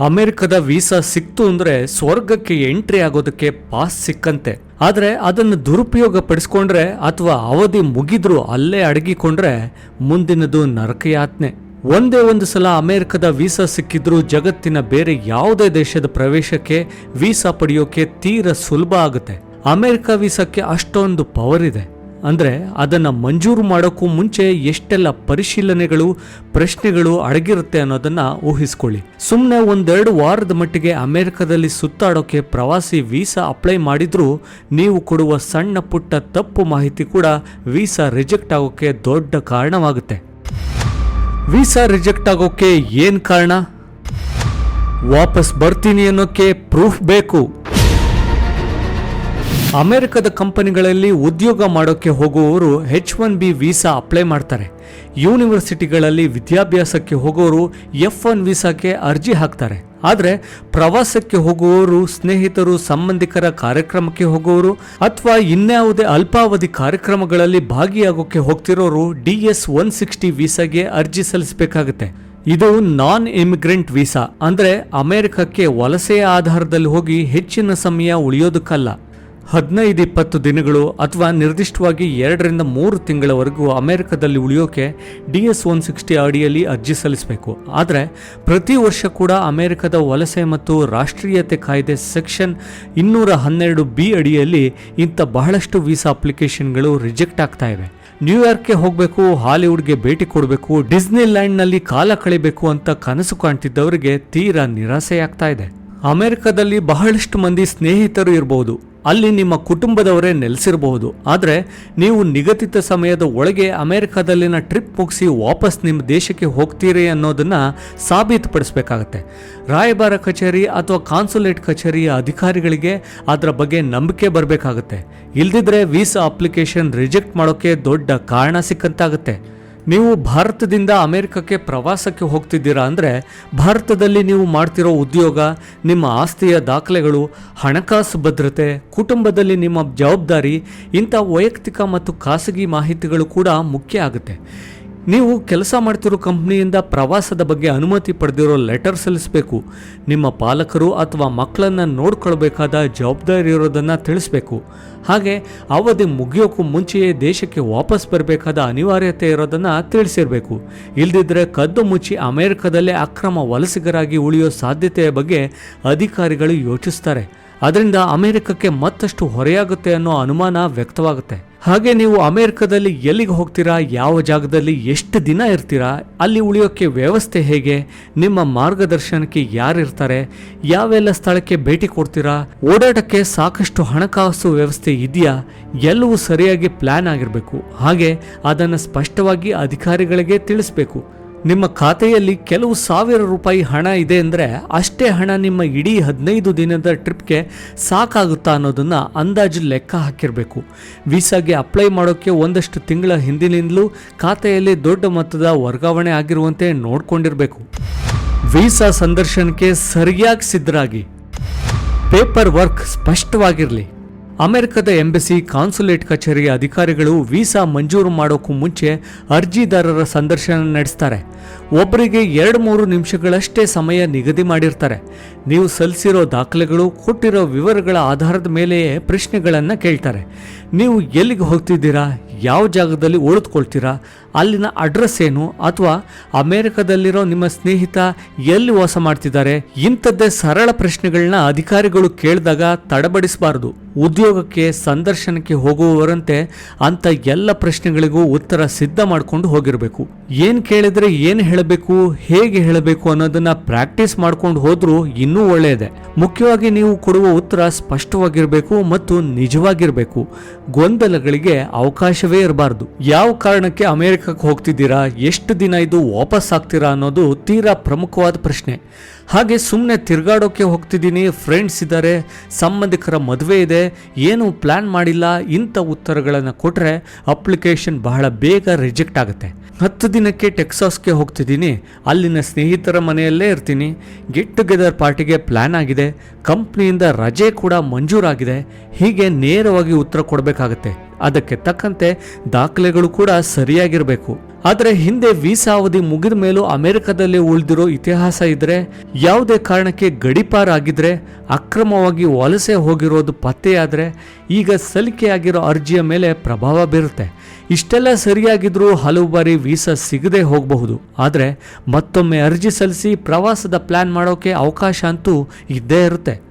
ಅಮೆರಿಕದ ವೀಸಾ ಸಿಕ್ತು ಅಂದ್ರೆ ಸ್ವರ್ಗಕ್ಕೆ ಎಂಟ್ರಿ ಆಗೋದಕ್ಕೆ ಪಾಸ್ ಸಿಕ್ಕಂತೆ. ಆದರೆ ಅದನ್ನು ದುರುಪಯೋಗ ಪಡಿಸ್ಕೊಂಡ್ರೆ ಅಥವಾ ಅವಧಿ ಮುಗಿದ್ರು ಅಲ್ಲೇ ಅಡಗಿಕೊಂಡ್ರೆ ಮುಂದಿನದು ನರಕಯಾತ್ನೆ. ಒಂದೇ ಒಂದು ಸಲ ಅಮೆರಿಕದ ವೀಸಾ ಸಿಕ್ಕಿದ್ರೂ ಜಗತ್ತಿನ ಬೇರೆ ಯಾವುದೇ ದೇಶದ ಪ್ರವೇಶಕ್ಕೆ ವೀಸಾ ಪಡೆಯೋಕೆ ತೀರ ಸುಲಭ ಆಗುತ್ತೆ. ಅಮೆರಿಕ ವೀಸಾಕ್ಕೆ ಅಷ್ಟೊಂದು ಪವರ್ ಇದೆ. ಅಂದ್ರೆ ಅದನ್ನು ಮಂಜೂರು ಮಾಡೋಕ್ಕೂ ಮುಂಚೆ ಎಷ್ಟೆಲ್ಲ ಪರಿಶೀಲನೆಗಳು, ಪ್ರಶ್ನೆಗಳು ಅಡಗಿರುತ್ತೆ ಅನ್ನೋದನ್ನು ಊಹಿಸ್ಕೊಳ್ಳಿ. ಸುಮ್ಮನೆ ಒಂದೆರಡು ವಾರದ ಮಟ್ಟಿಗೆ ಅಮೆರಿಕದಲ್ಲಿ ಸುತ್ತಾಡೋಕೆ ಪ್ರವಾಸಿ ವೀಸಾ ಅಪ್ಲೈ ಮಾಡಿದರೂ ನೀವು ಕೊಡುವ ಸಣ್ಣ ಪುಟ್ಟ ತಪ್ಪು ಮಾಹಿತಿ ಕೂಡ ವೀಸಾ ರಿಜೆಕ್ಟ್ ಆಗೋಕ್ಕೆ ದೊಡ್ಡ ಕಾರಣವಾಗುತ್ತೆ. ವೀಸಾ ರಿಜೆಕ್ಟ್ ಆಗೋಕ್ಕೆ ಏನು ಕಾರಣ? ವಾಪಸ್ ಬರ್ತೀನಿ ಅನ್ನೋಕ್ಕೆ ಪ್ರೂಫ್ ಬೇಕು. ಅಮೆರಿಕದ ಕಂಪನಿಗಳಲ್ಲಿ ಉದ್ಯೋಗ ಮಾಡೋಕ್ಕೆ ಹೋಗುವವರು H one B visa apply ಮಾಡ್ತಾರೆ. ಯೂನಿವರ್ಸಿಟಿಗಳಲ್ಲಿ ವಿದ್ಯಾಭ್ಯಾಸಕ್ಕೆ ಹೋಗೋರು ಎಫ್ ಒನ್ ವೀಸಾಕ್ಕೆ ಅರ್ಜಿ ಹಾಕ್ತಾರೆ. ಆದರೆ ಪ್ರವಾಸಕ್ಕೆ ಹೋಗುವವರು, ಸ್ನೇಹಿತರು, ಸಂಬಂಧಿಕರ ಕಾರ್ಯಕ್ರಮಕ್ಕೆ ಹೋಗುವವರು ಅಥವಾ ಇನ್ಯಾವುದೇ ಅಲ್ಪಾವಧಿ ಕಾರ್ಯಕ್ರಮಗಳಲ್ಲಿ ಭಾಗಿಯಾಗೋಕ್ಕೆ ಹೋಗ್ತಿರೋರು ಡಿ ಎಸ್ ಒನ್ ಸಿಕ್ಸ್ಟಿ ವೀಸಾಗೆ ಅರ್ಜಿ ಸಲ್ಲಿಸಬೇಕಾಗುತ್ತೆ. ಇದು ನಾನ್ ಇಮಿಗ್ರೆಂಟ್ ವೀಸಾ. ಅಂದರೆ ಅಮೆರಿಕಕ್ಕೆ ವಲಸೆಯ ಆಧಾರದಲ್ಲಿ ಹೋಗಿ ಹೆಚ್ಚಿನ ಸಮಯ ಉಳಿಯೋದಕ್ಕಲ್ಲ. ಹದಿನೈದು, ಇಪ್ಪತ್ತು ದಿನಗಳು ಅಥವಾ ನಿರ್ದಿಷ್ಟವಾಗಿ ಎರಡರಿಂದ ಮೂರು ತಿಂಗಳವರೆಗೂ ಅಮೆರಿಕದಲ್ಲಿ ಉಳಿಯೋಕೆ ಡಿ ಎಸ್ ಒನ್ ಸಿಕ್ಸ್ಟಿ ಅಡಿಯಲ್ಲಿ ಅರ್ಜಿ ಸಲ್ಲಿಸಬೇಕು. ಆದರೆ ಪ್ರತಿ ವರ್ಷ ಕೂಡ ಅಮೆರಿಕದ ವಲಸೆ ಮತ್ತು ರಾಷ್ಟ್ರೀಯತೆ ಕಾಯ್ದೆ ಸೆಕ್ಷನ್ ಇನ್ನೂರ ಹನ್ನೆರಡು ಬಿ ಅಡಿಯಲ್ಲಿ ಇಂಥ ಬಹಳಷ್ಟು ವೀಸಾ ಅಪ್ಲಿಕೇಶನ್ಗಳು ರಿಜೆಕ್ಟ್ ಆಗ್ತಾ ಇವೆ. ನ್ಯೂಯಾರ್ಕ್ಗೆ ಹೋಗಬೇಕು, ಹಾಲಿವುಡ್ಗೆ ಭೇಟಿ ಕೊಡಬೇಕು, ಡಿಸ್ನಿಲ್ಯಾಂಡ್ನಲ್ಲಿ ಕಾಲ ಕಳಿಬೇಕು ಅಂತ ಕನಸು ಕಾಣ್ತಿದ್ದವರಿಗೆ ತೀರಾ ನಿರಾಸೆಯಾಗ್ತಾ ಇದೆ. ಅಮೆರಿಕದಲ್ಲಿ ಬಹಳಷ್ಟು ಮಂದಿ ಸ್ನೇಹಿತರು ಇರಬಹುದು ಅಲ್ಲಿ ನಿಮ್ಮ ಕುಟುಂಬದವರೇ ನೆಲೆಸಿರಬಹುದು. ಆದರೆ ನೀವು ನಿಗದಿತ ಸಮಯದ ಒಳಗೆ ಅಮೆರಿಕದಲ್ಲಿನ ಟ್ರಿಪ್ ಮುಗಿಸಿ ವಾಪಸ್ ನಿಮ್ಮ ದೇಶಕ್ಕೆ ಹೋಗ್ತೀರಿ ಅನ್ನೋದನ್ನು ಸಾಬೀತುಪಡಿಸಬೇಕಾಗತ್ತೆ. ರಾಯಭಾರ ಕಚೇರಿ ಅಥವಾ ಕಾನ್ಸುಲೇಟ್ ಕಚೇರಿಯ ಅಧಿಕಾರಿಗಳಿಗೆ ಅದರ ಬಗ್ಗೆ ನಂಬಿಕೆ ಬರಬೇಕಾಗತ್ತೆ. ಇಲ್ದಿದ್ರೆ ವೀಸಾ ಅಪ್ಲಿಕೇಶನ್ ರಿಜೆಕ್ಟ್ ಮಾಡೋಕ್ಕೆ ದೊಡ್ಡ ಕಾರಣ ಸಿಕ್ಕಂತಾಗುತ್ತೆ. ನೀವು ಭಾರತದಿಂದ ಅಮೆರಿಕಕ್ಕೆ ಪ್ರವಾಸಕ್ಕೆ ಹೋಗ್ತಿದ್ದೀರಾ ಅಂದರೆ ಭಾರತದಲ್ಲಿ ನೀವು ಮಾಡ್ತಿರೋ ಉದ್ಯೋಗ, ನಿಮ್ಮ ಆಸ್ತಿಯ ದಾಖಲೆಗಳು, ಹಣಕಾಸು ಭದ್ರತೆ, ಕುಟುಂಬದಲ್ಲಿ ನಿಮ್ಮ ಜವಾಬ್ದಾರಿ, ಇಂಥ ವೈಯಕ್ತಿಕ ಮತ್ತು ಖಾಸಗಿ ಮಾಹಿತಿಗಳು ಕೂಡ ಮುಖ್ಯ ಆಗುತ್ತೆ. ನೀವು ಕೆಲಸ ಮಾಡ್ತಿರೋ ಕಂಪ್ನಿಯಿಂದ ಪ್ರವಾಸದ ಬಗ್ಗೆ ಅನುಮತಿ ಪಡೆದಿರೋ ಲೆಟರ್ ಸಲ್ಲಿಸಬೇಕು. ನಿಮ್ಮ ಪಾಲಕರು ಅಥವಾ ಮಕ್ಕಳನ್ನು ನೋಡ್ಕೊಳ್ಬೇಕಾದ ಜವಾಬ್ದಾರಿ ಇರೋದನ್ನು ತಿಳಿಸ್ಬೇಕು. ಹಾಗೆ ಅವಧಿ ಮುಗಿಯೋಕ್ಕೂ ಮುಂಚೆಯೇ ದೇಶಕ್ಕೆ ವಾಪಸ್ ಬರಬೇಕಾದ ಅನಿವಾರ್ಯತೆ ಇರೋದನ್ನು ತಿಳಿಸಿರಬೇಕು. ಇಲ್ದಿದ್ರೆ ಕದ್ದು ಮುಚ್ಚಿ ಅಮೆರಿಕದಲ್ಲೇ ಅಕ್ರಮ ವಲಸಿಗರಾಗಿ ಉಳಿಯೋ ಸಾಧ್ಯತೆಯ ಬಗ್ಗೆ ಅಧಿಕಾರಿಗಳು ಯೋಚಿಸ್ತಾರೆ. ಅದರಿಂದ ಅಮೆರಿಕಕ್ಕೆ ಮತ್ತಷ್ಟು ಹೊರೆಯಾಗುತ್ತೆ ಅನ್ನೋ ಅನುಮಾನ ವ್ಯಕ್ತವಾಗುತ್ತೆ. ಹಾಗೆ ನೀವು ಅಮೆರಿಕದಲ್ಲಿ ಎಲ್ಲಿಗೆ ಹೋಗ್ತೀರಾ, ಯಾವ ಜಾಗದಲ್ಲಿ ಎಷ್ಟು ದಿನ ಇರ್ತೀರಾ, ಅಲ್ಲಿ ಉಳಿಯೋಕ್ಕೆ ವ್ಯವಸ್ಥೆ ಹೇಗೆ, ನಿಮ್ಮ ಮಾರ್ಗದರ್ಶನಕ್ಕೆ ಯಾರಿರ್ತಾರೆ, ಯಾವೆಲ್ಲ ಸ್ಥಳಕ್ಕೆ ಭೇಟಿ ಕೊಡ್ತೀರಾ, ಓಡಾಟಕ್ಕೆ ಸಾಕಷ್ಟು ಹಣಕಾಸು ವ್ಯವಸ್ಥೆ ಇದೆಯಾ, ಎಲ್ಲವೂ ಸರಿಯಾಗಿ ಪ್ಲ್ಯಾನ್ ಆಗಿರಬೇಕು. ಹಾಗೆ ಅದನ್ನು ಸ್ಪಷ್ಟವಾಗಿ ಅಧಿಕಾರಿಗಳಿಗೆ ತಿಳಿಸ್ಬೇಕು. ನಿಮ್ಮ ಖಾತೆಯಲ್ಲಿ ಕೆಲವು ಸಾವಿರ ರೂಪಾಯಿ ಹಣ ಇದೆ ಅಂದರೆ ಅಷ್ಟೇ ಹಣ ನಿಮ್ಮ ಇಡೀ ಹದಿನೈದು ದಿನದ ಟ್ರಿಪ್ಗೆ ಸಾಕಾಗುತ್ತಾ ಅನ್ನೋದನ್ನು ಅಂದಾಜು ಲೆಕ್ಕ ಹಾಕಿರಬೇಕು. ವೀಸಾಗೆ ಅಪ್ಲೈ ಮಾಡೋಕ್ಕೆ ಒಂದಷ್ಟು ತಿಂಗಳ ಹಿಂದಿನಿಂದಲೂ ಖಾತೆಯಲ್ಲಿ ದೊಡ್ಡ ಮೊತ್ತದ ವರ್ಗಾವಣೆ ಆಗಿರುವಂತೆ ನೋಡ್ಕೊಂಡಿರಬೇಕು. ವೀಸಾ ಸಂದರ್ಶನಕ್ಕೆ ಸರಿಯಾಗಿ ಸಿದ್ಧರಾಗಿ. ಪೇಪರ್ ವರ್ಕ್ ಸ್ಪಷ್ಟವಾಗಿರಲಿ. ಅಮೆರಿಕದ ಎಂಬಸಿ ಕಾನ್ಸುಲೇಟ್ ಕಚೇರಿಯ ಅಧಿಕಾರಿಗಳು ವೀಸಾ ಮಂಜೂರು ಮಾಡೋಕ್ಕೂ ಮುಂಚೆ ಅರ್ಜಿದಾರರ ಸಂದರ್ಶನ ನಡೆಸ್ತಾರೆ. ಒಬ್ಬರಿಗೆ ಎರಡು ಮೂರು ನಿಮಿಷಗಳಷ್ಟೇ ಸಮಯ ನಿಗದಿ ಮಾಡಿರ್ತಾರೆ. ನೀವು ಸಲ್ಲಿಸಿರೋ ದಾಖಲೆಗಳು ಕೊಟ್ಟಿರೋ ವಿವರಗಳ ಆಧಾರದ ಮೇಲೆಯೇ ಪ್ರಶ್ನೆಗಳನ್ನು ಕೇಳ್ತಾರೆ. ನೀವು ಎಲ್ಲಿಗೆ ಹೋಗ್ತಿದ್ದೀರಾ? ಯಾವ ಜಾಗದಲ್ಲಿ ಉಳಿದುಕೊಳ್ತೀರಾ? ಅಲ್ಲಿನ ಅಡ್ರೆಸ್ ಏನು? ಅಥವಾ ಅಮೆರಿಕದಲ್ಲಿರೋ ನಿಮ್ಮ ಸ್ನೇಹಿತ ಎಲ್ಲಿ ವಾಸ ಮಾಡ್ತಿದ್ದಾರೆ? ಇಂಥದ್ದೇ ಸರಳ ಪ್ರಶ್ನೆಗಳನ್ನ ಅಧಿಕಾರಿಗಳು ಕೇಳಿದಾಗ ತಡಬಡಿಸಬಾರದು. ಉದ್ಯೋಗಕ್ಕೆ, ಸಂದರ್ಶನಕ್ಕೆ ಹೋಗುವವರಂತೆ ಅಂತ ಎಲ್ಲ ಪ್ರಶ್ನೆಗಳಿಗೂ ಉತ್ತರ ಸಿದ್ಧ ಮಾಡಿಕೊಂಡು ಹೋಗಿರಬೇಕು. ಏನು ಕೇಳಿದ್ರೆ ಏನು ಹೇಳಬೇಕು, ಹೇಗೆ ಹೇಳಬೇಕು ಅನ್ನೋದನ್ನ ಪ್ರಾಕ್ಟೀಸ್ ಮಾಡ್ಕೊಂಡು ಹೋದರೂ ಇನ್ನೂ ಒಳ್ಳೆಯದೆ. ಮುಖ್ಯವಾಗಿ ನೀವು ಕೊಡುವ ಉತ್ತರ ಸ್ಪಷ್ಟವಾಗಿರಬೇಕು ಮತ್ತು ನಿಜವಾಗಿರಬೇಕು. ಗೊಂದಲಗಳಿಗೆ ಅವಕಾಶವೇ ಇರಬಾರ್ದು. ಯಾವ ಕಾರಣಕ್ಕೆ ಅಮೆರಿಕಕ್ಕೆ ಹೋಗ್ತಿದ್ದೀರಾ, ಎಷ್ಟು ದಿನ ಇದು ವಾಪಸ್ ಆಗ್ತೀರಾ ಅನ್ನೋದು ತೀರಾ ಪ್ರಮುಖವಾದ ಪ್ರಶ್ನೆ. ಹಾಗೆ ಸುಮ್ಮನೆ ತಿರ್ಗಾಡೋಕೆ ಹೋಗ್ತಿದ್ದೀನಿ ಫ್ರೆಂಡ್ಸ್ ಇದ್ದಾರೆ, ಸಂಬಂಧಿಕರ ಮದುವೆ ಇದೆ, ಏನು ಪ್ಲ್ಯಾನ್ ಮಾಡಿಲ್ಲ, ಇಂಥ ಉತ್ತರಗಳನ್ನು ಕೊಟ್ಟರೆ ಅಪ್ಲಿಕೇಶನ್ ಬಹಳ ಬೇಗ ರಿಜೆಕ್ಟ್ ಆಗುತ್ತೆ. ಹತ್ತು ದಿನಕ್ಕೆ ಟೆಕ್ಸಾಸ್ಗೆ ಹೋಗ್ತಿದ್ದೀನಿ, ಅಲ್ಲಿನ ಸ್ನೇಹಿತರ ಮನೆಯಲ್ಲೇ ಇರ್ತೀನಿ. ಗೆಟ್ ಟುಗೆದರ್ ಪಾರ್ಟಿಗೆ ಪ್ಲ್ಯಾನ್ ಆಗಿದೆ, ಕಂಪ್ನಿಯಿಂದ ರಜೆ ಕೂಡ ಮಂಜೂರಾಗಿದೆ, ಹೀಗೆ ನೇರವಾಗಿ ಉತ್ತರ ಕೊಡಬೇಕಾಗತ್ತೆ. ಅದಕ್ಕೆ ತಕ್ಕಂತೆ ದಾಖಲೆಗಳು ಕೂಡ ಸರಿಯಾಗಿರಬೇಕು. ಆದರೆ ಹಿಂದೆ ವೀಸಾ ಅವಧಿ ಮುಗಿದ ಮೇಲೂ ಅಮೆರಿಕದಲ್ಲಿ ಉಳಿದಿರೋ ಇತಿಹಾಸ ಇದ್ರೆ, ಯಾವುದೇ ಕಾರಣಕ್ಕೆ ಗಡಿಪಾರಾಗಿದ್ರೆ, ಅಕ್ರಮವಾಗಿ ವಲಸೆ ಹೋಗಿರೋದು ಪತ್ತೆಯಾದರೆ, ಈಗ ಸಲ್ಲಿಕೆಯಾಗಿರೋ ಅರ್ಜಿಯ ಮೇಲೆ ಪ್ರಭಾವ ಬೀರುತ್ತೆ. ಇಷ್ಟೆಲ್ಲ ಸರಿಯಾಗಿದ್ರೂ ಹಲವು ಬಾರಿ ವೀಸಾ ಸಿಗದೆ ಹೋಗಬಹುದು. ಆದರೆ ಮತ್ತೊಮ್ಮೆ ಅರ್ಜಿ ಸಲ್ಲಿಸಿ ಪ್ರವಾಸದ ಪ್ಲಾನ್ ಮಾಡೋಕೆ ಅವಕಾಶ ಅಂತೂ ಇದ್ದೇ ಇರುತ್ತೆ.